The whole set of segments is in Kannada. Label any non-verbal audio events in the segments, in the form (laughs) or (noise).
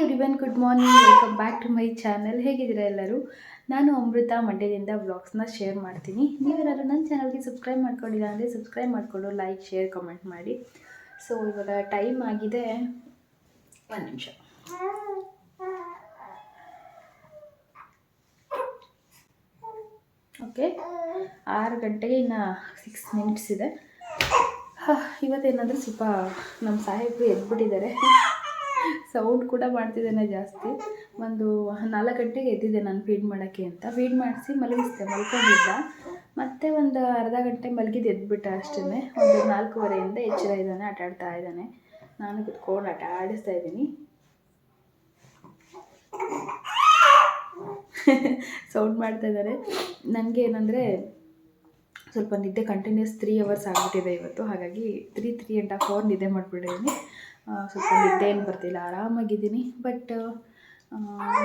Everyone good morning welcome back to my channel ಹೇಗಿದ್ದೀರಾ ಎಲ್ಲರೂ? ನಾನು ಅಮೃತ. ಮಂಡ್ಯದಿಂದ ವ್ಲಾಗ್ಸ್ನ ಶೇರ್ ಮಾಡ್ತೀನಿ. ನೀವೇನಾದ್ರು ನನ್ನ ಚಾನಲ್ಗೆ ಸಬ್ಸ್ಕ್ರೈಬ್ ಮಾಡ್ಕೊಂಡಿಲ್ಲ ಅಂದರೆ ಸಬ್ಸ್ಕ್ರೈಬ್ ಮಾಡಿಕೊಂಡು ಲೈಕ್ ಶೇರ್ ಕಮೆಂಟ್ ಮಾಡಿ. ಸೊ ಇವಾಗ ಟೈಮ್ ಆಗಿದೆ. ಒಂದು ನಿಮಿಷ. ಓಕೆ ಆರು ಗಂಟೆಗೆ ಇನ್ನು ಸಿಕ್ಸ್ ಮಿನಿಟ್ಸ್ ಇದೆ. ಇವತ್ತೇನಾದರೂ ಸ್ವಲ್ಪ ನಮ್ಮ ಸಾಹೇಬರು ಎದ್ಬಿಟ್ಟಿದ್ದಾರೆ. ಸೌಂಡ್ ಕೂಡ ಮಾಡ್ತಿದ್ದೇನೆ ಜಾಸ್ತಿ. ಒಂದು ನಾಲ್ಕು ಗಂಟೆಗೆ ಎದ್ದಿದ್ದೆ ನಾನು ಫೀಡ್ ಮಾಡೋಕ್ಕೆ ಅಂತ. ಫೀಡ್ ಮಾಡಿಸಿ ಮಲಗಿಸ್ದೆ, ಮಲ್ಕೊಂಡಿದ್ದ. ಮತ್ತೆ ಒಂದು ಅರ್ಧ ಗಂಟೆ ಮಲಗಿದ್ದು ಎದ್ಬಿಟ್ಟ ಅಷ್ಟೇ ಒಂದು ನಾಲ್ಕೂವರೆಯಿಂದ ಎಚ್ಚರ ಇದ್ದಾನೆ, ಆಟ ಆಡ್ತಾ ಇದ್ದಾನೆ. ನಾನು ಕುತ್ಕೊಂಡು ಆಟ ಆಡಿಸ್ತಾ ಇದ್ದೀನಿ. ಸೌಂಡ್ ಮಾಡ್ತಾ ಇದ್ದಾರೆ. ನನಗೆ ಏನಂದರೆ ಸ್ವಲ್ಪ ನಿದ್ದೆ ಕಂಟಿನ್ಯೂಸ್ ತ್ರೀ ಅವರ್ಸ್ ಆಗಿಬಿಟ್ಟಿದೆ ಇವತ್ತು. ಹಾಗಾಗಿ three three and half hour ನಿದ್ದೆ ಮಾಡಿಬಿಟ್ಟಿದ್ದೀನಿ. ಸ್ವಲ್ಪ ನಿದ್ದೆ ಏನು ಬರ್ತಿಲ್ಲ, ಆರಾಮಾಗಿದ್ದೀನಿ. ಬಟ್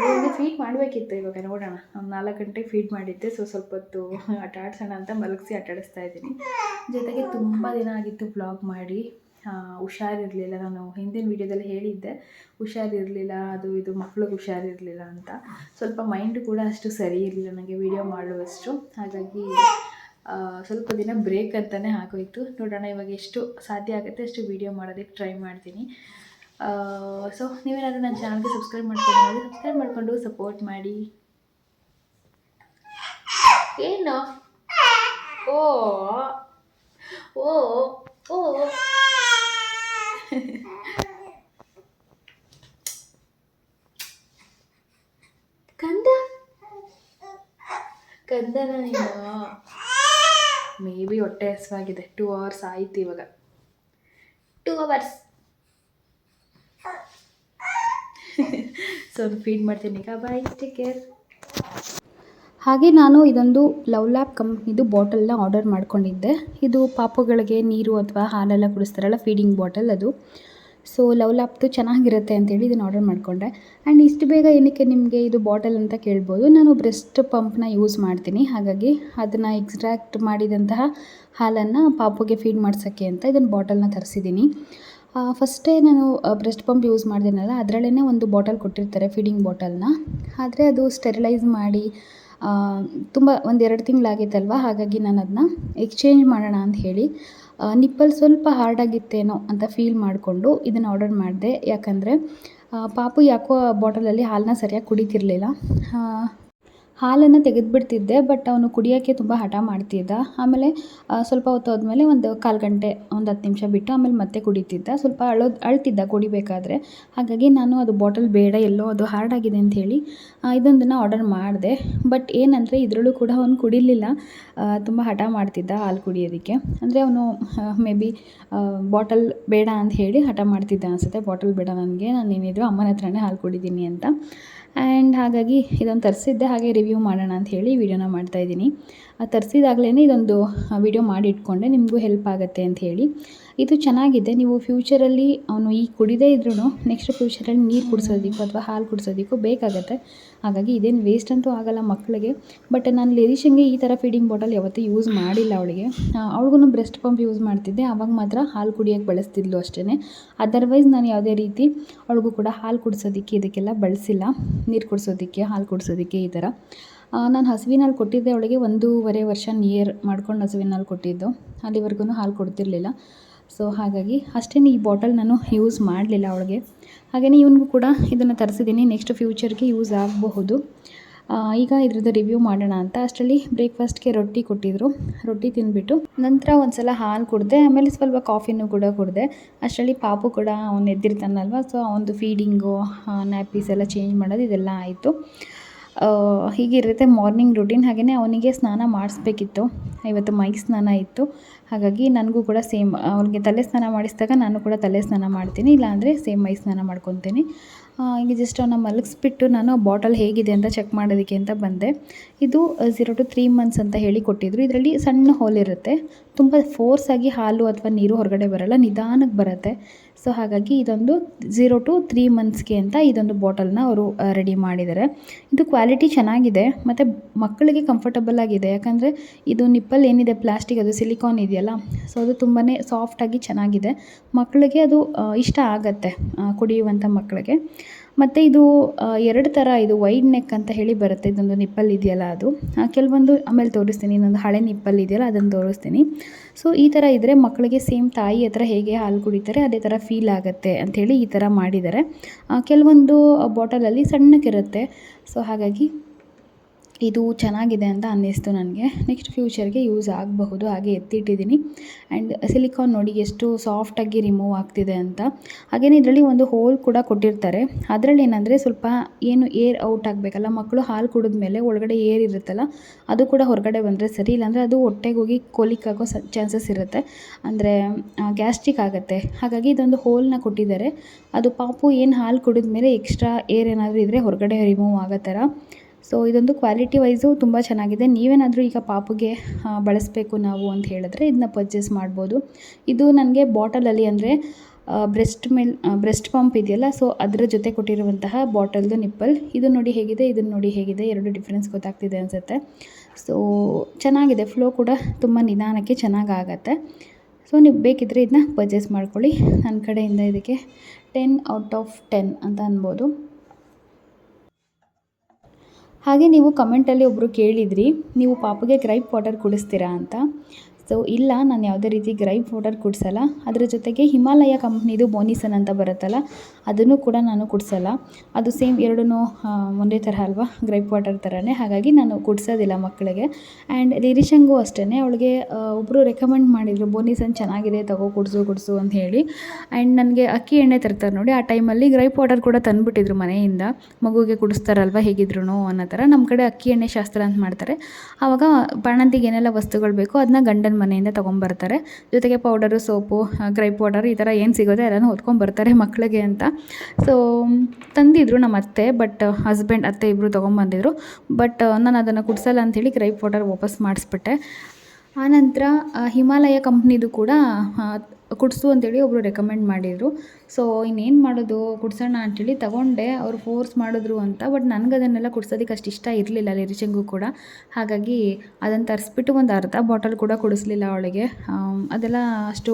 ಇವಾಗ ಫೀಡ್ ಮಾಡಬೇಕಿತ್ತು ಇವಾಗ ನೋಡೋಣ. ಒಂದು ನಾಲ್ಕು ಗಂಟೆಗೆ ಫೀಡ್ ಮಾಡಿದ್ದೆ ಸೊ ಸ್ವಲ್ಪ ಹೊತ್ತು ಆಟ ಅಂತ ಮಲಗಿಸಿ ಆಟಾಡಿಸ್ತಾ ಇದ್ದೀನಿ. ಜೊತೆಗೆ ತುಂಬ ದಿನ ಆಗಿತ್ತು ಬ್ಲಾಗ್ ಮಾಡಿ. ಹುಷಾರಿರಲಿಲ್ಲ, ನಾನು ಹಿಂದಿನ ವೀಡಿಯೋದಲ್ಲಿ ಹೇಳಿದ್ದೆ. ಹುಷಾರಿರಲಿಲ್ಲ, ಅದು ಇದು, ಮಕ್ಳಿಗೆ ಹುಷಾರಿರಲಿಲ್ಲ ಅಂತ. ಸ್ವಲ್ಪ ಮೈಂಡ್ ಕೂಡ ಅಷ್ಟು ಸರಿ ಇರಲಿಲ್ಲ ನನಗೆ ವೀಡಿಯೋ ಮಾಡುವಷ್ಟು. ಹಾಗಾಗಿ ಸ್ವಲ್ಪ ದಿನ ಬ್ರೇಕ್ ಅಂತಲೇ ಆಗೋಯ್ತು. ನೋಡೋಣ ಇವಾಗ ಎಷ್ಟು ಸಾಧ್ಯ ಆಗುತ್ತೆ, ಅಷ್ಟು ವೀಡಿಯೋ ಮಾಡೋದಕ್ಕೆ ಟ್ರೈ ಮಾಡ್ತೀನಿ. ಸೊ ನೀವೇನಾದರೂ ನನ್ನ ಚಾನಲ್ಗೆ ಸಬ್ಸ್ಕ್ರೈಬ್ ಮಾಡ್ಕೊಂಡು ಸಬ್ಸ್ಕ್ರೈಬ್ ಮಾಡಿಕೊಂಡು ಸಪೋರ್ಟ್ ಮಾಡಿ. ಏನು? ಓ ಓ ಓ. ಕಂದ? ಕಂದನ ನೀನು? ಮೇ ಬಿ ಹೊಟ್ಟೆ ಹಸಿವಾಗಿದೆ. ಟೂ ಅವರ್ಸ್ ಆಯ್ತು ಇವಾಗ. ಟೂ ಅವರ್ಸ್ ಸೊ ಫೀಡ್ ಮಾಡ್ತೀನಿ ಈಗ. ಬಾಯ್ ಟೇಕ್ ಕೇರ್ ಹಾಗೆ ನಾನು ಇದೊಂದು ಲವ್ ಲ್ಯಾಬ್ ಕಂಪ್ನಿದು ಬಾಟಲ್ನ ಆರ್ಡರ್ ಮಾಡ್ಕೊಂಡಿದ್ದೆ. ಇದು ಪಾಪುಗಳಿಗೆ ನೀರು ಅಥವಾ ಹಾಲೆಲ್ಲ ಕುಡಿಸ್ತಾರಲ್ಲ ಫೀಡಿಂಗ್ ಬಾಟಲ್ ಅದು. ಸೊ ಲವ್ ಲ್ಯಾಬ್ದು ಚೆನ್ನಾಗಿರುತ್ತೆ ಅಂತೇಳಿ ಇದನ್ನು ಆರ್ಡರ್ ಮಾಡಿಕೊಂಡೆ. ಆ್ಯಂಡ್ ಇಷ್ಟು ಬೇಗ ಏನಕ್ಕೆ ನಿಮಗೆ ಇದು ಬಾಟಲ್ ಅಂತ ಕೇಳ್ಬೋದು. ನಾನು ಬ್ರೆಸ್ಟ್ ಪಂಪ್ನ ಯೂಸ್ ಮಾಡ್ತೀನಿ. ಹಾಗಾಗಿ ಅದನ್ನು ಎಕ್ಸ್ಟ್ರಾಕ್ಟ್ ಮಾಡಿದಂತಹ ಹಾಲನ್ನು ಪಾಪುಗೆ ಫೀಡ್ ಮಾಡ್ಸೋಕ್ಕೆ ಅಂತ ಇದನ್ನು ಬಾಟಲ್ನ ತರಿಸಿದ್ದೀನಿ. ಫಸ್ಟೇ ನಾನು ಬ್ರೆಸ್ಟ್ ಪಂಪ್ ಯೂಸ್ ಮಾಡಿದ್ದೀನಲ್ಲ ಅದರಲ್ಲೇ ಒಂದು ಬಾಟಲ್ ಕೊಟ್ಟಿರ್ತಾರೆ ಫೀಡಿಂಗ್ ಬಾಟಲ್ನ ಆದರೆ ಅದು ಸ್ಟೆರಿಲೈಸ್ ಮಾಡಿ ತುಂಬ ಒಂದು ಎರಡು ತಿಂಗಳಾಗಿತ್ತಲ್ವ ಹಾಗಾಗಿ ನಾನು ಅದನ್ನ ಎಕ್ಸ್ಚೇಂಜ್ ಮಾಡೋಣ ಅಂತ ಹೇಳಿ. ನಿಪ್ಪಲ್ ಸ್ವಲ್ಪ ಹಾರ್ಡಾಗಿತ್ತೇನೋ ಅಂತ ಫೀಲ್ ಮಾಡಿಕೊಂಡು ಇದನ್ನು ಆರ್ಡರ್ ಮಾಡಿದೆ. ಯಾಕಂದರೆ ಪಾಪು ಯಾಕೋ ಬಾಟಲಲ್ಲಿ ಹಾಲನ್ನ ಸರಿಯಾಗಿ ಕುಡಿತಿರ್ಲಿಲ್ಲ. ಹಾಲನ್ನು ತೆಗೆದುಬಿಡ್ತಿದ್ದೆ ಬಟ್ ಅವನು ಕುಡಿಯೋಕ್ಕೆ ತುಂಬ ಹಠ ಮಾಡ್ತಿದ್ದ. ಆಮೇಲೆ ಸ್ವಲ್ಪ ಹೊತ್ತು ಹೋದ್ಮೇಲೆ ಒಂದು ಕಾಲು ಗಂಟೆ, ಒಂದು ಹತ್ತು ನಿಮಿಷ ಬಿಟ್ಟು ಆಮೇಲೆ ಮತ್ತೆ ಕುಡಿತಿದ್ದ. ಸ್ವಲ್ಪ ಅಳೋದು ಅಳ್ತಿದ್ದ ಕುಡಿಬೇಕಾದ್ರೆ. ಹಾಗಾಗಿ ನಾನು ಅದು ಬಾಟಲ್ ಬೇಡ, ಎಲ್ಲೋ ಅದು ಹಾರ್ಡ್ ಆಗಿದೆ ಅಂತ ಹೇಳಿ ಇದೊಂದನ್ನು ಆರ್ಡರ್ ಮಾಡಿದೆ. ಬಟ್ ಏನಂದರೆ, ಇದರಲ್ಲೂ ಕೂಡ ಅವನು ಕುಡಿಲಿಲ್ಲ. ತುಂಬ ಹಠ ಮಾಡ್ತಿದ್ದ ಹಾಲು ಕುಡಿಯೋದಕ್ಕೆ. ಅಂದರೆ ಅವನು ಮೇ ಬಿ ಬಾಟಲ್ ಬೇಡ ಅಂತ ಹೇಳಿ ಹಠ ಮಾಡ್ತಿದ್ದ ಅನಿಸುತ್ತೆ. ಬಾಟಲ್ ಬೇಡ ನನಗೆ. ನಾನು ಏನಿದ್ರು ಅಮ್ಮನ ಹತ್ರನೇ ಹಾಲು ಕುಡಿದ್ದೀನಿ ಅಂತ. ಆ್ಯಂಡ್ ಹಾಗಾಗಿ ಇದನ್ನು ತರಿಸಿದ್ದೆ ಹಾಗೆ ರಿವ್ಯೂ ಮಾಡೋಣ ಅಂತ ಹೇಳಿ ವೀಡಿಯೋನ ಮಾಡ್ತಾಯಿದ್ದೀನಿ ತರಿಸಿದಾಗಲೇ ಇದೊಂದು ವಿಡಿಯೋ ಮಾಡಿ ಇಟ್ಕೊಂಡೆ ನಿಮಗೂ ಹೆಲ್ಪ್ ಆಗುತ್ತೆ ಅಂತ ಹೇಳಿ. ಇದು ಚೆನ್ನಾಗಿದೆ, ನೀವು ಫ್ಯೂಚರಲ್ಲಿ ಅವನು ಈಗ ಕುಡಿದೇ ಇದ್ರೂ ನೆಕ್ಸ್ಟ್ ಫ್ಯೂಚರಲ್ಲಿ ನೀರು ಕುಡಿಸೋದಕ್ಕೂ ಅಥವಾ ಹಾಲು ಕುಡಿಸೋದಕ್ಕೂ ಬೇಕಾಗತ್ತೆ. ಹಾಗಾಗಿ ಇದೇನು ವೇಸ್ಟ್ ಅಂತೂ ಆಗಲ್ಲ ಮಕ್ಕಳಿಗೆ ಬಟ್ ನಾನು ಲೆರಿಷನ್ಗೆ ಈ ಥರ ಫೀಡಿಂಗ್ ಬಾಟಲ್ ಯಾವತ್ತೂ ಯೂಸ್ ಮಾಡಿಲ್ಲ ಅವಳಿಗೆ. ಅವಳಿಗೂ ಬ್ರೆಸ್ಟ್ ಪಂಪ್ ಯೂಸ್ ಮಾಡ್ತಿದ್ದೆ ಆವಾಗ ಮಾತ್ರ ಹಾಲು ಕುಡಿಯೋಕ್ಕೆ ಬಳಸ್ತಿದ್ಲು ಅಷ್ಟೇ ಅದರ್ವೈಸ್ ನಾನು ಯಾವುದೇ ರೀತಿ ಅವಳಿಗೂ ಕೂಡ ಹಾಲು ಕುಡಿಸೋದಕ್ಕೆ ಇದಕ್ಕೆಲ್ಲ ಬಳಸಿಲ್ಲ. ನೀರು ಕುಡಿಸೋದಕ್ಕೆ, ಹಾಲು ಕುಡಿಸೋದಕ್ಕೆ ಈ ಥರ ನಾನು ಹಸುವಿನಲ್ಲಿ ಕೊಟ್ಟಿದ್ದೆ ಅವಳಿಗೆ ಒಂದೂವರೆ ವರ್ಷ ನಿಯರ್ ಮಾಡ್ಕೊಂಡು ಹಸುವಿನಲ್ಲಿ ಕೊಟ್ಟಿದ್ದು. ಅಲ್ಲಿವರೆಗೂ ಹಾಲು ಕೊಡ್ತಿರಲಿಲ್ಲ. ಸೊ ಹಾಗಾಗಿ ಅಷ್ಟೇನು ಈ ಬಾಟಲ್ ನಾನು ಯೂಸ್ ಮಾಡಲಿಲ್ಲ ಅವಳಿಗೆ. ಹಾಗೆಯೇ ಇವನಿಗೂ ಕೂಡ ಇದನ್ನು ತರಿಸಿದ್ದೀನಿ ನೆಕ್ಸ್ಟ್ ಫ್ಯೂಚರ್ಗೆ ಯೂಸ್ ಆಗಬಹುದು. ಈಗ ಇದ್ರದ್ದು ರಿವ್ಯೂ ಮಾಡೋಣ ಅಂತ. ಅಷ್ಟರಲ್ಲಿ ಬ್ರೇಕ್ಫಾಸ್ಟ್ಗೆ ರೊಟ್ಟಿ ಕೊಟ್ಟಿದ್ರು. ರೊಟ್ಟಿ ತಿಂದ್ಬಿಟ್ಟು ನಂತರ ಒಂದು ಸಲ ಹಾಲು ಕುಡಿದೆ, ಆಮೇಲೆ ಸ್ವಲ್ಪ ಕಾಫಿನೂ ಕೂಡ ಕುಡಿದೆ. ಅಷ್ಟರಲ್ಲಿ ಪಾಪು ಕೂಡ ಅವ್ನು ಎದ್ದಿರ್ತಾನಲ್ವ? ಸೊ ಅವನದು ಫೀಡಿಂಗು ನ್ಯಾಪೀಸ್ ಎಲ್ಲ ಚೇಂಜ್ ಮಾಡೋದು ಇದೆಲ್ಲ ಆಯಿತು. ಹೀಗಿರುತ್ತೆ ಮಾರ್ನಿಂಗ್ ರುಟೀನ್ ಹಾಗೆಯೇ ಅವನಿಗೆ ಸ್ನಾನ ಮಾಡಿಸ್ಬೇಕಿತ್ತು. ಇವತ್ತು ಮೈ ಸ್ನಾನ ಇತ್ತು. ಹಾಗಾಗಿ ನನಗೂ ಕೂಡ ಸೇಮ್ ಅವನಿಗೆ ತಲೆ ಸ್ನಾನ ಮಾಡಿಸಿದಾಗ ನಾನು ಕೂಡ ತಲೆ ಸ್ನಾನ ಮಾಡ್ತೀನಿ. ಇಲ್ಲಾಂದರೆ ಸೇಮ್ ಮೈ ಸ್ನಾನ ಮಾಡ್ಕೊತೀನಿ. ಹೀಗೆ ಜಸ್ಟ್ ಅವನ್ನ ಮಲಗಿಸ್ಬಿಟ್ಟು ನಾನು ಬಾಟಲ್ ಹೇಗಿದೆ ಅಂತ ಚೆಕ್ ಮಾಡೋದಕ್ಕೆ ಅಂತ ಬಂದೆ. ಇದು ಝೀರೋ ಟು ತ್ರೀ ಮಂತ್ಸ್ ಅಂತ ಹೇಳಿ ಕೊಟ್ಟಿದ್ರು. ಇದರಲ್ಲಿ ಸಣ್ಣ ಹೋಲ್ ಇರುತ್ತೆ. ತುಂಬ ಫೋರ್ಸಾಗಿ ಹಾಲು ಅಥವಾ ನೀರು ಹೊರಗಡೆ ಬರಲ್ಲ. ನಿಧಾನಕ್ಕೆ ಬರುತ್ತೆ. ಸೊ ಹಾಗಾಗಿ ಇದೊಂದು ಝೀರೋ ಟು ತ್ರೀ ಮಂತ್ಸ್ಗೆ ಅಂತ ಇದೊಂದು ಬಾಟಲ್ನ ಅವರು ರೆಡಿ ಮಾಡಿದ್ದಾರೆ. ಇದು ಕ್ವಾಲಿಟಿ ಚೆನ್ನಾಗಿದೆ, ಮತ್ತು ಮಕ್ಕಳಿಗೆ ಕಂಫರ್ಟಬಲ್ ಆಗಿದೆ. ಯಾಕಂದರೆ ಇದು ನಿಪ್ಪಲ್ ಏನಿದೆ ಪ್ಲಾಸ್ಟಿಕ್ ಅದು ಸಿಲಿಕಾನ್ ಇದೆಯಲ್ಲ ಸೊ ಅದು ತುಂಬಾ ಸಾಫ್ಟಾಗಿ ಚೆನ್ನಾಗಿದೆ. ಮಕ್ಕಳಿಗೆ ಅದು ಇಷ್ಟ ಆಗತ್ತೆ ಕುಡಿಯುವಂಥ ಮಕ್ಕಳಿಗೆ. ಮತ್ತು ಇದು ಎರಡು ಥರ ಇದು ವೈಡ್ ನೆಕ್ ಅಂತ ಹೇಳಿ ಬರುತ್ತೆ. ಇದೊಂದು ನಿಪ್ಪಲ್ ಇದೆಯಲ್ಲ ಅದು. ಕೆಲವೊಂದು ಆಮೇಲೆ ತೋರಿಸ್ತೀನಿ. ಇನ್ನೊಂದು ಹಳೆ ನಿಪ್ಪಲ್ ಇದೆಯಲ್ಲ, ಅದನ್ನು ತೋರಿಸ್ತೀನಿ. ಸೊ ಈ ಥರ ಇದ್ದರೆ ಮಕ್ಕಳಿಗೆ ಸೇಮ್ ತಾಯಿ ಹತ್ರ ಹೇಗೆ ಹಾಲು ಕುಡಿತಾರೆ, ಅದೇ ಥರ ಫೀಲ್ ಆಗುತ್ತೆ ಅಂಥೇಳಿ ಈ ಥರ ಮಾಡಿದ್ದಾರೆ. ಕೆಲವೊಂದು ಬಾಟಲಲ್ಲಿ ಸಣ್ಣಕ್ಕಿರುತ್ತೆ. ಸೊ ಹಾಗಾಗಿ ಇದು ಚೆನ್ನಾಗಿದೆ ಅಂತ ಅನ್ನಿಸ್ತು ನನಗೆ. ನೆಕ್ಸ್ಟ್ ಫ್ಯೂಚರ್ಗೆ ಯೂಸ್ ಆಗಬಹುದು, ಹಾಗೆ ಎತ್ತಿಟ್ಟಿದ್ದೀನಿ. ಆ್ಯಂಡ್ ಸಿಲಿಕಾನ್ ನೋಡಿ ಎಷ್ಟು ಸಾಫ್ಟಾಗಿ ರಿಮೂವ್ ಆಗ್ತಿದೆ ಅಂತ. ಹಾಗೆಯೇ ಇದರಲ್ಲಿ ಒಂದು ಹೋಲ್ ಕೂಡ ಕೊಟ್ಟಿರ್ತಾರೆ. ಅದರಲ್ಲಿ ಏನಂದರೆ ಸ್ವಲ್ಪ ಏನು ಏರ್ ಔಟ್ ಆಗಬೇಕಲ್ಲ, ಮಕ್ಕಳು ಹಾಲು ಕುಡಿದ ಮೇಲೆ ಒಳಗಡೆ ಏರ್ ಇರುತ್ತಲ್ಲ, ಅದು ಕೂಡ ಹೊರಗಡೆ ಬಂದರೆ ಸರಿ. ಇಲ್ಲಾಂದರೆ ಅದು ಹೊಟ್ಟೆಗೆ ಹೋಗಿ ಕೋಲಿಕ್ ಆಗೋ ಸ ಚಾನ್ಸಸ್ ಇರುತ್ತೆ. ಅಂದರೆ ಗ್ಯಾಸ್ಟ್ರಿಕ್ ಆಗುತ್ತೆ. ಹಾಗಾಗಿ ಇದೊಂದು ಹೋಲ್ನ ಕೊಟ್ಟಿದ್ದಾರೆ. ಅದು ಪಾಪು ಏನು ಹಾಲು ಕುಡಿದ ಮೇಲೆ ಎಕ್ಸ್ಟ್ರಾ ಏರ್ ಏನಾದರೂ ಇದ್ದರೆ ಹೊರಗಡೆ ರಿಮೂವ್ ಆಗೋ ಥರ. ಸೊ ಇದೊಂದು ಕ್ವಾಲಿಟಿ ವೈಸು ತುಂಬ ಚೆನ್ನಾಗಿದೆ. ನೀವೇನಾದರೂ ಈಗ ಪಾಪುಗೆ ಬಳಸಬೇಕು ನಾವು ಅಂತ ಹೇಳಿದ್ರೆ ಇದನ್ನ ಪರ್ಚೇಸ್ ಮಾಡ್ಬೋದು. ಇದು ನನಗೆ ಬಾಟಲಲ್ಲಿ ಅಂದರೆ ಬ್ರೆಸ್ಟ್ ಮಿಲ್ ಬ್ರೆಸ್ಟ್ ಪಂಪ್ ಇದೆಯಲ್ಲ ಸೊ ಅದರ ಜೊತೆ ಕೊಟ್ಟಿರುವಂತಹ ಬಾಟಲ್ದು ನಿಪ್ಪಲ್ ಇದು ನೋಡಿ ಹೇಗಿದೆ ಇದನ್ನು ನೋಡಿ ಹೇಗಿದೆ, ಎರಡು ಡಿಫ್ರೆನ್ಸ್ ಗೊತ್ತಾಗ್ತಿದೆ ಅನಿಸುತ್ತೆ. ಸೊ ಚೆನ್ನಾಗಿದೆ. ಫ್ಲೋ ಕೂಡ ತುಂಬ ನಿಧಾನಕ್ಕೆ ಚೆನ್ನಾಗಿ ಆಗತ್ತೆ. ಸೊ ನೀವು ಬೇಕಿದ್ದರೆ ಇದನ್ನ ಪರ್ಚೇಸ್ ಮಾಡ್ಕೊಳ್ಳಿ. ನನ್ನ ಕಡೆಯಿಂದ ಇದಕ್ಕೆ ಟೆನ್ ಔಟ್ ಆಫ್ ಟೆನ್ ಅಂತ ಅನ್ಬೋದು. ಹಾಗೆ ನೀವು ಕಮೆಂಟಲ್ಲಿ ಒಬ್ಬರು ಕೇಳಿದ್ರಿ ನೀವು ಪಾಪಗೆ ಗ್ರೈಪ್ ವಾಟರ್ ಕುಡಿಸ್ತೀರಾ ಅಂತ. ಸೊ ಇಲ್ಲ, ನಾನು ಯಾವುದೇ ರೀತಿ ಗ್ರೈಪ್ ವಾಟರ್ ಕುಡಿಸಲ್ಲ. ಅದರ ಜೊತೆಗೆ ಹಿಮಾಲಯ ಕಂಪ್ನಿದು ಬೋನಿಸನ್ ಅಂತ ಬರುತ್ತಲ್ಲ, ಅದನ್ನು ಕೂಡ ನಾನು ಕುಡಿಸಲ್ಲ. ಅದು ಸೇಮ್ ಎರಡೂ ಒಂದೇ ಥರ ಅಲ್ವಾ ಗ್ರೈಪ್ ವಾಟರ್ ಥರನೇ ಹಾಗಾಗಿ ನಾನು ಕುಡಿಸೋದಿಲ್ಲ ಮಕ್ಕಳಿಗೆ. ಆ್ಯಂಡ್ ಲಿರಿಶಂಗೂ ಅಷ್ಟೇ ಅವಳಿಗೆ ಒಬ್ಬರು ರೆಕಮೆಂಡ್ ಮಾಡಿದರು ಬೋನಿಸನ್ ಚೆನ್ನಾಗಿದೆ, ತಗೋ, ಕುಡಿಸು ಕುಡಿಸು ಅಂತ ಹೇಳಿ. ಆ್ಯಂಡ್ ನನಗೆ ಅಕ್ಕಿ ಎಣ್ಣೆ ತರ್ತಾರೆ ನೋಡಿ, ಆ ಟೈಮಲ್ಲಿ ಗ್ರೈಪ್ ವಾಟರ್ ಕೂಡ ತಂದುಬಿಟ್ಟಿದ್ರು ಮನೆಯಿಂದ. ಮಗುಗೆ ಕುಡಿಸ್ತಾರಲ್ವ ಹೇಗಿದ್ರು ಅನ್ನೋ ಥರ. ನಮ್ಮ ಕಡೆ ಅಕ್ಕಿ ಎಣ್ಣೆ ಶಾಸ್ತ್ರ ಅಂತ ಮಾಡ್ತಾರೆ. ಆವಾಗ ಬಾಣಂತಿಗೆ ಏನೆಲ್ಲ ವಸ್ತುಗಳು ಬೇಕೋ, ಅದನ್ನ ಗಂಡನ ಮನೆಯಿಂದ ತೊಗೊಂಬರ್ತಾರೆ. ಜೊತೆಗೆ ಪೌಡರು ಸೋಪು ಗ್ರೈಪ್ ಪೌಡರ್ ಈ ಥರ ಏನು ಸಿಗೋದೆ ಎಲ್ಲನೂ ಹೊತ್ಕೊಂಬರ್ತಾರೆ ಮಕ್ಕಳಿಗೆ ಅಂತ. ಸೊ ತಂದಿದ್ರು ನಮ್ಮ ಅತ್ತೆ ಬಟ್ ಹಸ್ಬೆಂಡ್ ಅತ್ತೆ ಇಬ್ಬರು ತೊಗೊಂಬಂದಿದ್ರು. ಬಟ್ ನಾನು ಅದನ್ನು ಕುಡಿಸಲ್ಲ ಅಂಥೇಳಿ ಗ್ರೈಪ್ ಪೌಡರ್ ವಾಪಸ್ ಮಾಡಿಸ್ಬಿಟ್ಟೆ. ಆನಂತರ ಹಿಮಾಲಯ ಕಂಪ್ನಿದು ಕೂಡ ಕುಡಿಸು ಅಂತೇಳಿ ಒಬ್ಬರು ರೆಕಮೆಂಡ್ ಮಾಡಿದರು. ಸೊ ಇನ್ನೇನು ಮಾಡೋದು? ಕುಡ್ಸೋಣ ಅಂಥೇಳಿ ತಗೊಂಡೆ. ಅವರು ಫೋರ್ಸ್ ಮಾಡಿದ್ರು ಅಂತ ಬಟ್ ನನಗೆ ಅದನ್ನೆಲ್ಲ ಕುಡ್ಸೋದಕ್ಕೆ ಅಷ್ಟು ಇಷ್ಟ ಇರಲಿಲ್ಲ ಲಿರಿಚಂಗೂ ಕೂಡ. ಹಾಗಾಗಿ ಅದನ್ನು ತರಿಸ್ಬಿಟ್ಟು ಒಂದು ಅರ್ಧ ಬಾಟಲ್ ಕೂಡ ಕುಡಿಸ್ಲಿಲ್ಲ ಅವಳಿಗೆ. ಅದೆಲ್ಲ ಅಷ್ಟು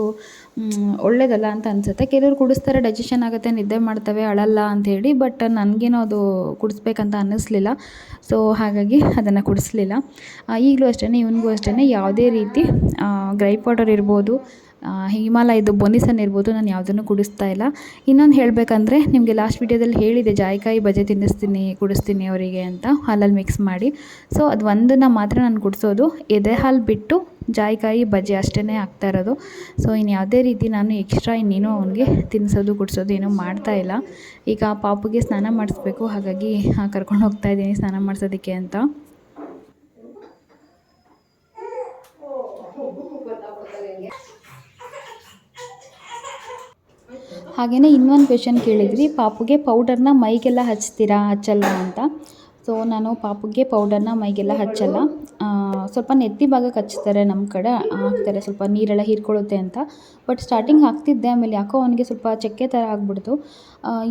ಒಳ್ಳೇದಲ್ಲ ಅಂತ ಅನಿಸುತ್ತೆ. ಕೆಲವರು ಕುಡಿಸ್ತಾರೆ ಡೈಜೆಷನ್ ಆಗುತ್ತೆ, ನಿದ್ದೆ ಮಾಡ್ತವೆ, ಅಳಲ್ಲ ಅಂಥೇಳಿ ಬಟ್ ನನಗೇನೋ ಅದು ಕುಡಿಸ್ಬೇಕಂತ ಅನ್ನಿಸ್ಲಿಲ್ಲ ಸೊ ಹಾಗಾಗಿ ಅದನ್ನು ಕುಡಿಸ್ಲಿಲ್ಲ. ಈಗಲೂ ಅಷ್ಟೇ ಇವನಿಗೂ ಅಷ್ಟೇ ಯಾವುದೇ ರೀತಿ ಗ್ರೈ ಪೌಡರ್ ಇರ್ಬೋದು ಬೋನಿಸನ್ ಬೊನಿಸನ್ ಇರ್ಬೋದು, ನಾನು ಯಾವುದನ್ನು ಕುಡಿಸ್ತಾ ಇಲ್ಲ. ಇನ್ನೊಂದು ಹೇಳಬೇಕಂದ್ರೆ, ನಿಮಗೆ ಲಾಸ್ಟ್ ವೀಡಿಯೋದಲ್ಲಿ ಹೇಳಿದೆ, ಜಾಯಿಕಾಯಿ ಬಜೆ ತಿನ್ನಿಸ್ತೀನಿ, ಕುಡಿಸ್ತೀನಿ ಅವರಿಗೆ ಅಂತ ಹಾಲಲ್ಲಿ ಮಿಕ್ಸ್ ಮಾಡಿ. ಸೊ ಅದು ಒಂದನ್ನು ಮಾತ್ರ ನಾನು ಕುಡಿಸೋದು. ಎದೆ ಹಾಲು ಬಿಟ್ಟು ಜಾಯಿಕಾಯಿ ಬಜೆ ಅಷ್ಟೇ ಆಗ್ತಾ ಇರೋದು. ಸೊ ಇನ್ನು ಯಾವುದೇ ರೀತಿ ನಾನು ಎಕ್ಸ್ಟ್ರಾ ಇನ್ನೇನು ಅವನಿಗೆ ತಿನ್ನಿಸೋದು, ಕುಡಿಸೋದು ಏನೂ ಮಾಡ್ತಾ ಇಲ್ಲ. ಈಗ ಪಾಪುಗೆ ಸ್ನಾನ ಮಾಡಿಸ್ಬೇಕು, ಹಾಗಾಗಿ ಕರ್ಕೊಂಡು ಹೋಗ್ತಾ ಇದ್ದೀನಿ ಸ್ನಾನ ಮಾಡಿಸೋದಕ್ಕೆ ಅಂತ. ಹಾಗೆಯೇ ಇನ್ನೊಂದು ಕ್ವೆಶನ್ ಕೇಳಿದ್ರಿ ಪಾಪುಗೆ ಪೌಡರ್ನ ಮೈಗೆಲ್ಲ ಹಚ್ತೀರಾ ಹಚ್ಚಲ್ವಾ ಅಂತ. ಸೊ ನಾನು ಪಾಪುಗೆ ಪೌಡರ್ನ ಮೈಗೆಲ್ಲ ಹಚ್ಚಲ್ಲ. ಸ್ವಲ್ಪ ನೆತ್ತಿ ಭಾಗಕ್ಕೆ ಹಚ್ತಾರೆ ನಮ್ಮ ಕಡೆ. ಹಾಕ್ತಾರೆ. ಸ್ವಲ್ಪ ನೀರೆಲ್ಲ ಹೀರ್ಕೊಳ್ಳುತ್ತೆ ಅಂತ. ಬಟ್ ಸ್ಟಾರ್ಟಿಂಗ್ ಹಾಕ್ತಿದ್ದೆ. ಆಮೇಲೆ ಯಾಕೋ ಅವನಿಗೆ ಸ್ವಲ್ಪ ಚಕ್ಕೆ ಥರ ಆಗ್ಬಿಡ್ತು.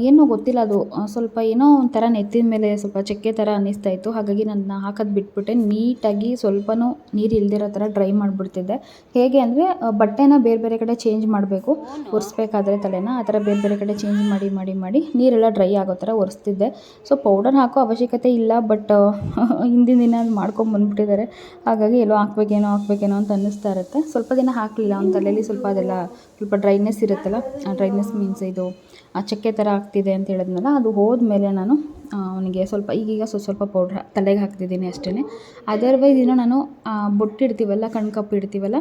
ಏನೂ ಏನೋ ಗೊತ್ತಿಲ್ಲ ಅದು. ಸ್ವಲ್ಪ ಏನೋ ಒಂಥರ ನೆತ್ತಿದ ಮೇಲೆ ಸ್ವಲ್ಪ ಚಕ್ಕೆ ಥರ ಅನ್ನಿಸ್ತಾ ಇತ್ತು. ಹಾಗಾಗಿ ನನ್ನ ಹಾಕೋದು ಬಿಟ್ಬಿಟ್ಟೆ. ನೀಟಾಗಿ ಸ್ವಲ್ಪನೂ ನೀರು ಇಲ್ದಿರೋ ಥರ ಡ್ರೈ ಮಾಡಿಬಿಡ್ತಿದ್ದೆ. ಹೇಗೆ ಅಂದರೆ ಬಟ್ಟೆನ ಬೇರೆ ಬೇರೆ ಕಡೆ ಚೇಂಜ್ ಮಾಡಬೇಕು. ಒರೆಸ್ಬೇಕಾದ್ರೆ ತಲೆನ. ಆ ಥರ ಬೇರೆ ಬೇರೆ ಕಡೆ ಚೇಂಜ್ ಮಾಡಿ ಮಾಡಿ ಮಾಡಿ ನೀರೆಲ್ಲ ಡ್ರೈ ಆಗೋ ಥರ ಒರೆಸ್ತಿದ್ದೆ. ಸೊ ಪೌಡರ್ ಹಾಕೋ ಅವಶ್ಯಕತೆ ಇಲ್ಲ. ಬಟ್ (laughs) ಹಿಂದಿನ ದಿನ ಮಾಡ್ಕೊಂಡು ಬಂದುಬಿಟ್ಟಿದ್ದಾರೆ ಹಾಗಾಗಿ ಎಲ್ಲೋ ಹಾಕ್ಬೇಕೇನೋ ಹಾಕ್ಬೇಕೇನೋ ಅಂತ ಅನ್ನಿಸ್ತಾ ಇರುತ್ತೆ. ಸ್ವಲ್ಪ ದಿನ ಹಾಕಲಿಲ್ಲ ಅವ್ನ ತಲೆಯಲ್ಲಿ ಸ್ವಲ್ಪ ಅದೆಲ್ಲ ಸ್ವಲ್ಪ ಡ್ರೈನೆಸ್ ಇರುತ್ತಲ್ಲ, ಆ ಡ್ರೈನೆಸ್ ಮೀನ್ಸ್ ಇದು, ಆ ಚಕ್ಕೆ ಥರ ಆಗ್ತಿದೆ ಅಂತ ಹೇಳಿದ್ನಲ್ಲ, ಅದು ಹೋದ್ಮೇಲೆ ನಾನು ಅವನಿಗೆ ಸ್ವಲ್ಪ ಈಗೀಗ ಸ್ವಲ್ಪ ಸ್ವಲ್ಪ ಪೌಡ್ರ್ ತಲೆಗೆ ಹಾಕ್ತಿದ್ದೀನಿ ಅಷ್ಟೇ ಅದರ್ವೈಸ್ ಇನ್ನೂ ನಾನು ಬೊಟ್ಟಿಡ್ತೀವಲ್ಲ ಕಣ್ಣು ಕಪ್ಪು ಇಡ್ತೀವಲ್ಲ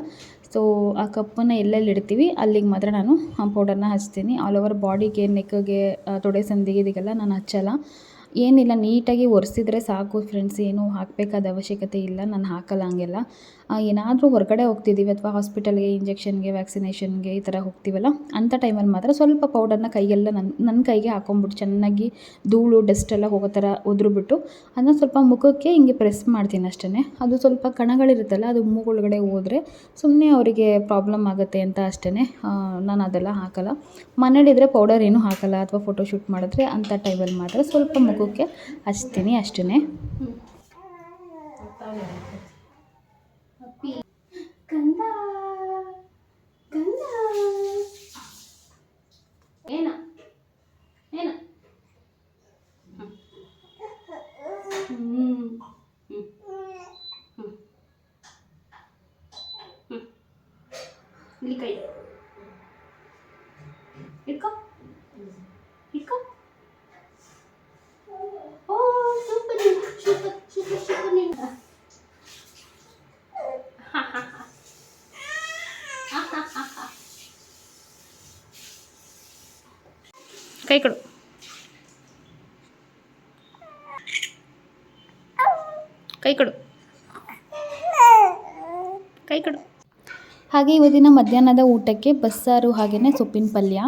ಸೊ ಆ ಕಪ್ಪನ್ನು ಎಲ್ಲೆಲ್ಲಿ ಇಡ್ತೀವಿ, ಅಲ್ಲಿಗೆ ಮಾತ್ರ ನಾನು, ಆ ಪೌಡರ್ನ ಹಚ್ತೀನಿ. ಆಲ್ ಓವರ್ ಬಾಡಿಗೆ ನೆಕ್ಗೆ ತೊಡೆ, ಸಂದಿಗೆ ಇದಕ್ಕೆಲ್ಲ ನಾನು ಹಚ್ಚಲ್ಲ. ಏನಿಲ್ಲ ನೀಟಾಗಿ ಒರೆಸಿದ್ರೆ ಸಾಕು ಫ್ರೆಂಡ್ಸ್ ಏನು ಹಾಕಬೇಕಾದ ಅವಶ್ಯಕತೆ ಇಲ್ಲ ನಾನು ಹಾಕಲ್ಲ ಹಂಗೆಲ್ಲ. ಏನಾದರೂ ಹೊರಗಡೆ ಹೋಗ್ತಿದ್ದೀವಿ ಅಥವಾ ಹಾಸ್ಪಿಟಲ್ಗೆ, ಇಂಜೆಕ್ಷನ್ಗೆ, ವ್ಯಾಕ್ಸಿನೇಷನ್ಗೆ ಈ ಥರ ಹೋಗ್ತೀವಲ್ಲ, ಅಂಥ ಟೈಮಲ್ಲಿ ಮಾತ್ರ ಸ್ವಲ್ಪ ಪೌಡರ್ನ ಕೈಗೆಲ್ಲ ನನ್ನ ನನ್ನ ಕೈಗೆ ಹಾಕೊಂಬಿಟ್ಟು ಚೆನ್ನಾಗಿ ಧೂಳು, ಡಸ್ಟ್ ಎಲ್ಲ ಹೋಗೋ ಥರ ಉದುರುಬಿಟ್ಟು ಅದನ್ನ ಸ್ವಲ್ಪ ಮುಖಕ್ಕೆ ಹಿಂಗೆ ಪ್ರೆಸ್ ಮಾಡ್ತೀನಿ ಅಷ್ಟೇ ಅದು ಸ್ವಲ್ಪ ಕಣಗಳಿರುತ್ತಲ್ಲ, ಅದು ಮೂಗೊಳಗಡೆ ಹೋದರೆ ಸುಮ್ಮನೆ ಅವರಿಗೆ ಪ್ರಾಬ್ಲಮ್ ಆಗುತ್ತೆ ಅಂತ ಅಷ್ಟೇ ನಾನು ಅದೆಲ್ಲ ಹಾಕಲ್ಲ. ಮನೆಯಲ್ಲಿದ್ದರೆ ಪೌಡರ್ ಏನೂ ಹಾಕಲ್ಲ ಅಥವಾ ಫೋಟೋಶೂಟ್ ಮಾಡಿದ್ರೆ ಅಂಥ ಟೈಮಲ್ಲಿ ಮಾತ್ರ ಸ್ವಲ್ಪ ಮುಖಕ್ಕೆ ಹಚ್ತೀನಿ ಅಷ್ಟೇ ಗಂಧ ಗಂಧ ಏನ ಏನ ಇಲ್ಲಿ ಕೈ ಇಟ್ಕೋ ಇಟ್ಕೋ ಓ ಸೂಪರ್ ಸೂಪರ್ ಸೂಪರ್ ಸೂಪರ್ ಕೈ ಕೊಡು ಕೈ ಕೊಡು ಕೈ ಕೊಡು ಹಾಗೆ ಇವತ್ತಿನ ಮಧ್ಯಾಹ್ನದ ಊಟಕ್ಕೆ ಬಸ್ಸಾರು ಹಾಗೆಯೇ ಸೊಪ್ಪಿನ ಪಲ್ಯ.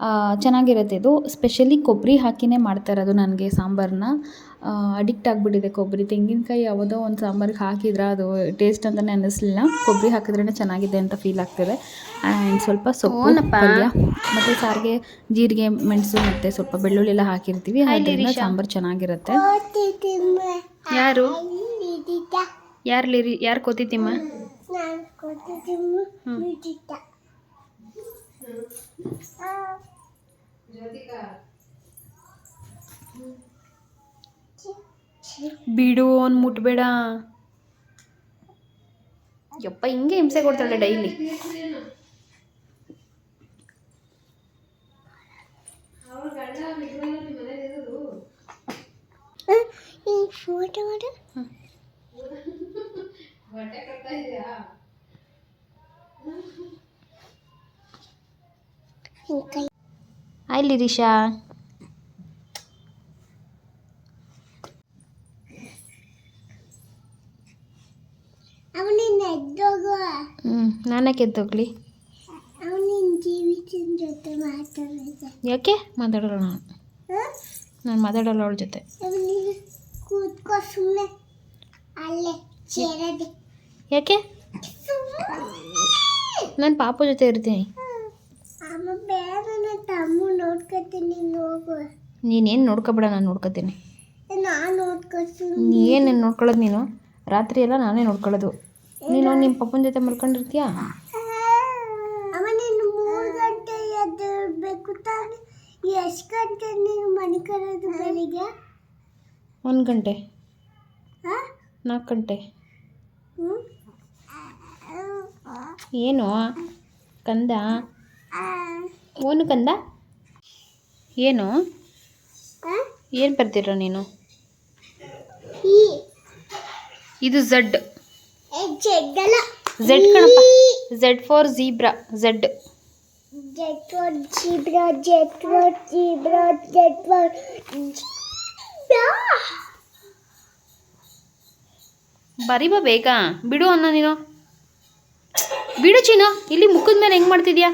ಆ, ಚೆನ್ನಾಗಿರುತ್ತೆ ಇದು. ಸ್ಪೆಷಲಿ ಕೊಬ್ಬರಿ ಹಾಕಿನೇ ಮಾಡ್ತಾ ಇರೋದು ನನಗೆ ಸಾಂಬಾರನ್ನ. ಅಡಿಕ್ಟ್ ಆಗಿಬಿಟ್ಟಿದೆ ಕೊಬ್ಬರಿ. ತೆಂಗಿನಕಾಯಿ ಯಾವುದೋ ಒಂದು ಸಾಂಬಾರಿಗೆ ಹಾಕಿದ್ರೆ ಅದು ಟೇಸ್ಟ್ ಅಂತಲೇ ಅನ್ನಿಸ್ಲಿಲ್ಲ ಕೊಬ್ಬರಿ ಹಾಕಿದ್ರೇ ಚೆನ್ನಾಗಿದೆ ಅಂತ ಫೀಲ್ ಆಗ್ತದೆ. ಆ್ಯಂಡ್ ಸ್ವಲ್ಪ ಸೊಪ್ಪು ಪಲ್ಯ ಮತ್ತು ಸಾರಿಗೆ ಜೀರಿಗೆ ಮೆಣಸು ಮತ್ತು ಸ್ವಲ್ಪ ಬೆಳ್ಳುಳ್ಳಿ ಎಲ್ಲ ಹಾಕಿರ್ತೀವಿ. ಅದರಿಂದ ಸಾಂಬಾರು ಚೆನ್ನಾಗಿರುತ್ತೆ. ಯಾರು? ಯಾರು ಲಿರಿ ಯಾರು ಕೋತಿತ್ತಿಮ್ಮ ಬಿಡು ಅವ್ನು ಮುಟ್ಬೇಡ. ಯಪ್ಪ ಹಿಂಗೆ ಹಿಂಸೆ ಕೊಡ್ತಾಳೆ ಡೈಲಿ. ಫೋಟೋ ಮಾಡು ಹಾಯ್ ಲಿರಿಷಾ. ಅವನಿನ್ನ ಎದ್ದೋಗುವ. ಹ್ಞೂ ನಾನೇ ಕೆತ್ತೋಗ್ಲಿ ಅವನಿನ ಜೀವಿತನ ಜೊತೆ ಮಾತಾಡಿದ ಯಾಕೆ? ಮಾತಾಡೋಣ ನಾನು. ನಾನು ಮಾತಾಡೋಲ್ಲ ಅವಳ ಜೊತೆ. ಕೂತ್ಕೋ ಸುಮ್ಮನೆ ಅಲ್ಲೇ ಚೇರದೆ. ಯಾಕೆ? ನಾನು ಪಾಪ ಜೊತೆ ಇರ್ತೀನಿ. ಅಮ್ಮ ಬೇರೆ ನನ್ನ ನೋಡ್ಕೊಬೇಡ ನಾನು ನೋಡ್ಕೊತೀನಿ. ಏನೇನು ನೋಡ್ಕೊಳ್ಳೋದು ನೀನು? ರಾತ್ರಿ ಎಲ್ಲ ನಾನೇ ನೋಡ್ಕೊಳ್ಳೋದು. ನೀನು ನಿಮ್ಮ ಪಪ್ಪನ ಜೊತೆ ಮಲ್ಕೊಂಡಿರ್ತೀಯಾ? ಎಷ್ಟು ಗಂಟೆ ನೀನು ಬೆಳಿಗ್ಗೆ? ಒಂದು ಗಂಟೆ. ಹಾಂ ನಾಲ್ಕು ಗಂಟೆ. ಹ್ಞೂ ಏನು? ಕಂದ? ಓನು ಕಂದ? ಏನು? ಏನು ಬರ್ತೀರ ನೀನು? ಇದು ಝಡ್. ಝಡ್ ಕಣಪ್ಪ. Z for zebra Z. ಬರೀಬ zebra zebra ಬೇಗ. ಬಿಡು ಅನ್ನ ನೀನು. ಬಿಡು ಚೀನಾ ಇಲ್ಲಿ ಮುಖದ ಮೇಲೆ ಹೆಂಗೆ ಮಾಡ್ತಿದ್ಯಾ?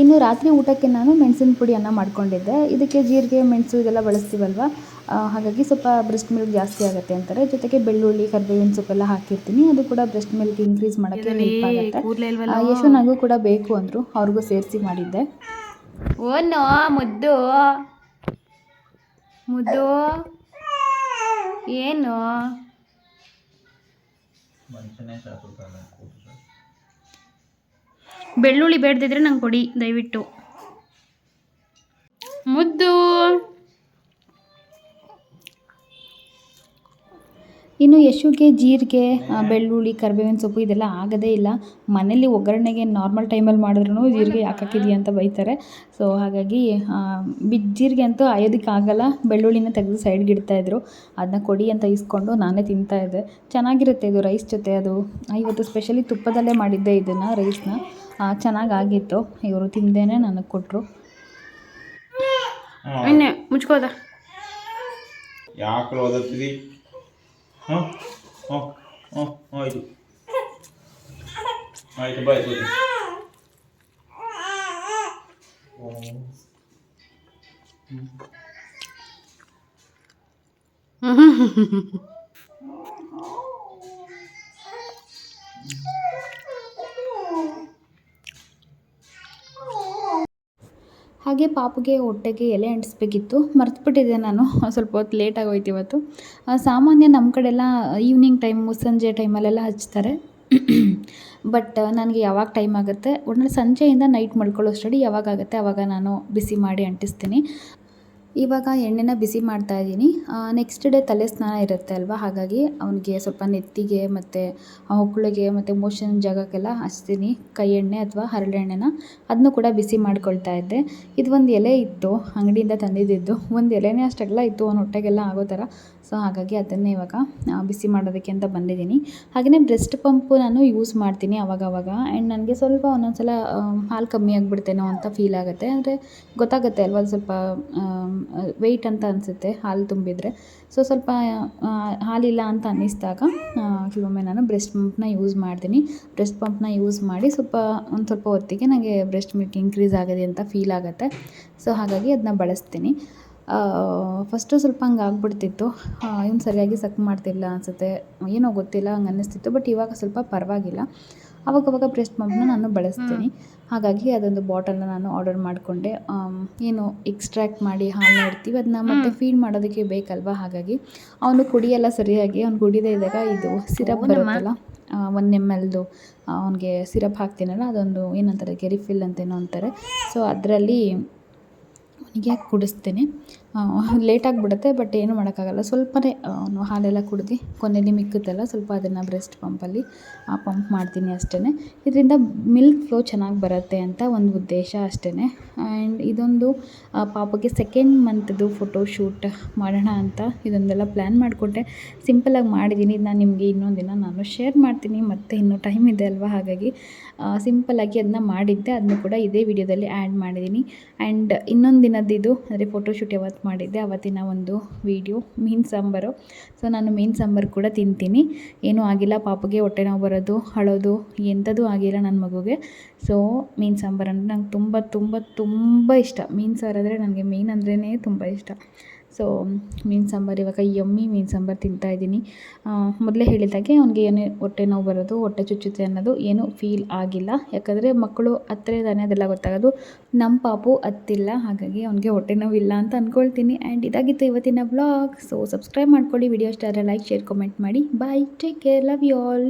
ಇನ್ನು ರಾತ್ರಿ ಊಟಕ್ಕೆ ನಾನು ಮೆಣಸಿನ ಪುಡಿ ಅನ್ನ ಮಾಡ್ಕೊಂಡಿದ್ದೆ. ಇದಕ್ಕೆ ಜೀರಿಗೆ ಮೆಣಸು ಇದೆಲ್ಲ ಬಳಸ್ತೀವಲ್ವಾ? ಹಾಗಾಗಿ ಸ್ವಲ್ಪ ಬ್ರೆಸ್ಟ್ ಮಿಲ್ಕ್ ಜಾಸ್ತಿ ಆಗುತ್ತೆ ಅಂತಾರೆ. ಜೊತೆಗೆ ಬೆಳ್ಳುಳ್ಳಿ ಕರ್ಬೇವಿನ ಸೊಪ್ಪೆಲ್ಲ ಹಾಕಿರ್ತೀನಿ. ಅದು ಕೂಡ ಬ್ರೆಸ್ಟ್ ಮಿಲ್ಕ್ ಇನ್ಕ್ರೀಸ್ ಮಾಡೋಕ್ಕೆ ಹೆಲ್ಪ್ ಆಗುತ್ತೆ. ಯಶು ನನಗೂ ಕೂಡ ಬೇಕು ಅಂದರು. ಅವ್ರಿಗೂ ಸೇರಿಸಿ ಮಾಡಿದ್ದೆ. ಓನೋ ಮುದ್ದು. ಮುದ್ದು? ಏನು? ಬೆಳ್ಳುಳ್ಳಿ ಬೇಡದಿದ್ರೆ ನಂಗೆ ಕೊಡಿ ದಯವಿಟ್ಟು. ಮುದ್ದು? ಇನ್ನು ಯಶುಗೆ ಜೀರಿಗೆ ಬೆಳ್ಳುಳ್ಳಿ ಕರಿಬೇವಿನ ಸೊಪ್ಪು ಇದೆಲ್ಲ ಆಗೋದೇ ಇಲ್ಲ. ಮನೇಲಿ ಒಗ್ಗರಣೆಗೆ ನಾರ್ಮಲ್ ಟೈಮಲ್ಲಿ ಮಾಡಿದ್ರು ಜೀರಿಗೆ ಯಾಕೆ ಹಾಕಿದೀಯ ಅಂತ ಬೈತಾರೆ. ಸೊ ಹಾಗಾಗಿ ಬಿ ಜೀರಿಗೆ ಅಂತೂ ಆಯೋದಕ್ಕೆ ಆಗಲ್ಲ. ಬೆಳ್ಳುಳ್ಳಿನ ತೆಗೆದು ಸೈಡ್ಗೆ ಇಡ್ತಾಯಿದ್ರು ಅದನ್ನ ಕೊಡಿ ಅಂತ ಇಸ್ಕೊಂಡು ನಾನೇ ತಿಂತಾ ಇದ್ದೆ. ಚೆನ್ನಾಗಿರುತ್ತೆ ಇದು ರೈಸ್ ಜೊತೆ. ಅದು ಇವತ್ತು ಸ್ಪೆಷಲಿ ತುಪ್ಪದಲ್ಲೇ ಮಾಡಿದ್ದೆ ಇದನ್ನು ರೈಸ್ನ ಚೆನ್ನಾಗಾಗಿತ್ತು. ಇವರು ತಿಂದೇನೆ ನನಗೆ ಕೊಟ್ಟರು ಇನ್ನೇ ಮುಚ್ಕೋದ? ಯಾಕೆ ಆಯಿತು ಆಯಿತು ಬಾಯ್ ಓದಿ ಹಾಗೆ ಪಾಪುಗೆ ಹೊಟ್ಟೆಗೆ ಎಲೆ ಅಂಟಿಸ್ಬೇಕಿತ್ತು. ಮರ್ತುಬಿಟ್ಟಿದ್ದೆ ನಾನು. ಸ್ವಲ್ಪ ಹೊತ್ತು ಲೇಟಾಗಿ ಹೋಯ್ತು ಇವತ್ತು. ಸಾಮಾನ್ಯ ನಮ್ಮ ಕಡೆ ಎಲ್ಲ ಈವ್ನಿಂಗ್ ಟೈಮ್ ಸಂಜೆ ಟೈಮಲ್ಲೆಲ್ಲ ಹಚ್ತಾರೆ. ಬಟ್ ನನಗೆ ಯಾವಾಗ ಟೈಮ್ ಆಗುತ್ತೆ? ಒಟ್ನಲ್ಲಿ ಸಂಜೆಯಿಂದ ನೈಟ್ ಮಾಡ್ಕೊಳ್ಳೋ ಸ್ಟಡಿ ಯಾವಾಗ ಆಗುತ್ತೆ? ಆವಾಗ ನಾನು ಬಿಸಿ ಮಾಡಿ ಅಂಟಿಸ್ತೀನಿ. ಇವಾಗ ಎಣ್ಣೆನ ಬಿಸಿ ಮಾಡ್ತಾ ಇದ್ದೀನಿ. ನೆಕ್ಸ್ಟ್ ಡೇ ತಲೆ ಸ್ನಾನ ಇರುತ್ತೆ ಅಲ್ವಾ? ಹಾಗಾಗಿ ಅವನಿಗೆ ಸ್ವಲ್ಪ ನೆತ್ತಿಗೆ ಮತ್ತು ಹೊಕ್ಕಳಿಗೆ ಮತ್ತು ಮೋಷನ್ ಜಾಗಕ್ಕೆಲ್ಲ ಹಚ್ತೀನಿ. ಕೈ ಎಣ್ಣೆ ಅಥವಾ ಹರಳೆಣ್ಣೆನ ಅದನ್ನು ಕೂಡ ಬಿಸಿ ಮಾಡ್ಕೊಳ್ತಾ ಇದ್ದೆ. ಇದು ಒಂದು ಎಲೆ ಇತ್ತು, ಅಂಗಡಿಯಿಂದ ತಂದಿದ್ದಿದ್ದು ಒಂದು ಎಲೆನೇ ಅಷ್ಟೆಲ್ಲ ಇತ್ತು ಅವ್ನ ಹೊಟ್ಟೆಗೆಲ್ಲ ಆಗೋ ಥರ. ಸೊ ಹಾಗಾಗಿ ಅದನ್ನೇ ಇವಾಗ ಬಿಸಿ ಮಾಡೋದಕ್ಕೆ ಅಂತ ಬಂದಿದ್ದೀನಿ. ಹಾಗೆಯೇ ಬ್ರೆಸ್ಟ್ ಪಂಪು ನಾನು ಯೂಸ್ ಮಾಡ್ತೀನಿ ಅವಾಗವಾಗ. ಆ್ಯಂಡ್ ನನಗೆ ಸ್ವಲ್ಪ ಒಂದೊಂದು ಸಲ ಹಾಲು ಕಮ್ಮಿ ಆಗಿಬಿಡ್ತೇನೋ ಅಂತ ಫೀಲ್ ಆಗುತ್ತೆ. ಅಂದರೆ ಗೊತ್ತಾಗುತ್ತೆ ಅಲ್ವಾ, ಸ್ವಲ್ಪ ವೆಯ್ಟ್ ಅಂತ ಅನಿಸುತ್ತೆ ಹಾಲು ತುಂಬಿದರೆ. ಸೊ ಸ್ವಲ್ಪ ಹಾಲಿಲ್ಲ ಅಂತ ಅನ್ನಿಸಿದಾಗ ಕೆಲವೊಮ್ಮೆ ನಾನು ಬ್ರೆಸ್ಟ್ ಪಂಪ್ನ ಯೂಸ್ ಮಾಡ್ತೀನಿ. ಬ್ರೆಸ್ಟ್ ಪಂಪ್ನ ಯೂಸ್ ಮಾಡಿ ಸ್ವಲ್ಪ, ಒಂದು ಸ್ವಲ್ಪ ಹೊತ್ತಿಗೆ ನನಗೆ ಬ್ರೆಸ್ಟ್ ಮಿಲ್ಕ್ ಇನ್ಕ್ರೀಸ್ ಆಗಿದೆ ಅಂತ ಫೀಲ್ ಆಗುತ್ತೆ. ಸೊ ಹಾಗಾಗಿ ಅದನ್ನ ಬಳಸ್ತೀನಿ. ಫಸ್ಟು ಸ್ವಲ್ಪ ಹಂಗೆ ಆಗ್ಬಿಡ್ತಿತ್ತು. ಇವ್ನು ಸರಿಯಾಗಿ ಸಕ್ ಮಾಡ್ತಿಲ್ಲ ಅನಿಸುತ್ತೆ. ಏನೋ ಗೊತ್ತಿಲ್ಲ ಹಂಗೆ ಅನ್ನಿಸ್ತಿತ್ತು ಬಟ್ ಇವಾಗ ಸ್ವಲ್ಪ ಪರವಾಗಿಲ್ಲ. ಅವಾಗವಾಗ ಬ್ರೆಸ್ಟ್ ಪಂಪ್ನ ನಾನು ಬಳಸ್ತೀನಿ. ಹಾಗಾಗಿ ಅದೊಂದು ಬಾಟಲನ್ನ ನಾನು ಆರ್ಡರ್ ಮಾಡಿಕೊಂಡೆ. ಏನು ಎಕ್ಸ್ಟ್ರಾಕ್ಟ್ ಮಾಡಿ ಹಾಲು ಇಡ್ತೀವಿ ಅದನ್ನ ಮತ್ತೆ ಫೀಡ್ ಮಾಡೋದಕ್ಕೆ ಬೇಕಲ್ವಾ? ಹಾಗಾಗಿ ಅವನು ಕುಡಿಯಲ್ಲ ಸರಿಯಾಗಿ. ಅವ್ನು ಕುಡಿದೇ ಇದ್ದಾಗ ಇದು ಸಿರಪ್ ಬರುತ್ತಲ್ಲ ಒನ್ ಎಂ ಎಲ್ದು ಅವನಿಗೆ ಸಿರಪ್ ಹಾಕ್ತೀನಲ್ಲ ಅದೊಂದು ಏನಂತಾರೆ ಗೆರಿಫಿಲ್ ಅಂತೇನೋ ಅಂತಾರೆ. ಸೊ ಅದರಲ್ಲಿ ಅವನಿಗೆ ಕುಡಿಸ್ತೀನಿ. ಲೇಟಾಗಿ ಬಿಡುತ್ತೆ ಬಟ್ ಏನೂ ಮಾಡೋಕ್ಕಾಗಲ್ಲ. ಸ್ವಲ್ಪನೇ ಹಾಲೆಲ್ಲ ಕುಡ್ದು ಕೊನೆಯಲ್ಲಿ ಮಿಕ್ಕುತ್ತಲ್ಲ ಸ್ವಲ್ಪ ಅದನ್ನು ಬ್ರೆಸ್ಟ್ ಪಂಪಲ್ಲಿ ಪಂಪ್ ಮಾಡ್ತೀನಿ ಅಷ್ಟೇ ಇದರಿಂದ ಮಿಲ್ಕ್ ಫ್ಲೋ ಚೆನ್ನಾಗಿ ಬರುತ್ತೆ ಅಂತ ಒಂದು ಉದ್ದೇಶ ಅಷ್ಟೇ ಆ್ಯಂಡ್ ಇದೊಂದು ಪಾಪಗೆ ಸೆಕೆಂಡ್ ಮಂತ್ದು ಫೋಟೋ ಶೂಟ್ ಮಾಡೋಣ ಅಂತ ಇದೊಂದೆಲ್ಲ ಪ್ಲ್ಯಾನ್ ಮಾಡಿಕೊಟ್ಟೆ. ಸಿಂಪಲಾಗಿ ಮಾಡಿದ್ದೀನಿ ಇದನ್ನ ನಿಮಗೆ ಇನ್ನೊಂದು ದಿನ ನಾನು ಶೇರ್ ಮಾಡ್ತೀನಿ, ಮತ್ತು ಇನ್ನೂ ಟೈಮ್ ಇದೆ ಅಲ್ವಾ ಹಾಗಾಗಿ. ಸಿಂಪಲಾಗಿ ಅದನ್ನ ಮಾಡಿದ್ದೆ ಅದನ್ನು ಕೂಡ ಇದೇ ವಿಡಿಯೋದಲ್ಲಿ ಆ್ಯಡ್ ಮಾಡಿದ್ದೀನಿ ಆ್ಯಂಡ್ ಇನ್ನೊಂದು ದಿನದ್ದಿದು, ಅಂದರೆ ಫೋಟೋಶೂಟ್ ಯಾವತ್ತು ಮಾಡಿದ್ದೆ ಅವತ್ತಿನ ಒಂದು ವೀಡಿಯೋ, ಮೀನು ಸಾಂಬಾರು. ಸೊ ನಾನು ಮೀನು ಸಾಂಬಾರು ಕೂಡ ತಿಂತೀನಿ. ಏನೂ ಆಗಿಲ್ಲ, ಪಾಪಗೆ ಹೊಟ್ಟೆ ನೋವು ಬರೋದು, ಅಳೋದು, ಎಂಥದ್ದು ಆಗಿಲ್ಲ ನನ್ನ ಮಗುಗೆ. ಸೊ ಮೀನು ಸಾಂಬಾರು ಅಂದರೆ ನಂಗೆ ತುಂಬ ತುಂಬ ತುಂಬ ಇಷ್ಟ. ಮೀನು ಸಾರು ಅಂದರೆ ನನಗೆ ಮೀನು ಅಂದ್ರೇ ತುಂಬ ಇಷ್ಟ. ಸೊ ಮೀನು ಸಾಂಬಾರು, ಇವಾಗ ಯಮ್ಮಿ ಮೀನು ಸಾಂಬಾರು ತಿಂತಾಯಿದ್ದೀನಿ ಮೊದಲೇ ಹೇಳಿದಾಗೆ ಅವ್ನಿಗೆ ಏನೇ ಹೊಟ್ಟೆ ನೋವು ಬರೋದು, ಹೊಟ್ಟೆ ಚುಚ್ಚುತ್ತೆ ಅನ್ನೋದು ಏನೂ ಫೀಲ್ ಆಗಿಲ್ಲ. ಯಾಕಂದರೆ ಮಕ್ಕಳು ಹತ್ತಿರ ಇದ್ದಾನೆ ಅದೆಲ್ಲ ಗೊತ್ತಾಗೋದು. ನಮ್ಮ ಪಾಪು ಹತ್ತಿಲ್ಲ, ಹಾಗಾಗಿ ಅವ್ನಿಗೆ ಹೊಟ್ಟೆ ನೋವು ಇಲ್ಲ ಅಂತ ಅಂದ್ಕೊಳ್ತೀನಿ ಆ್ಯಂಡ್ ಇದಾಗಿತ್ತು ಇವತ್ತಿನ ಬ್ಲಾಗ್ ಸೊ ಸಬ್ಸ್ಕ್ರೈಬ್ ಮಾಡ್ಕೊಳ್ಳಿ. ವಿಡಿಯೋ ಆದರೆ ಲೈಕ್ ಶೇರ್ ಕಮೆಂಟ್ ಮಾಡಿ. Bye take care love you all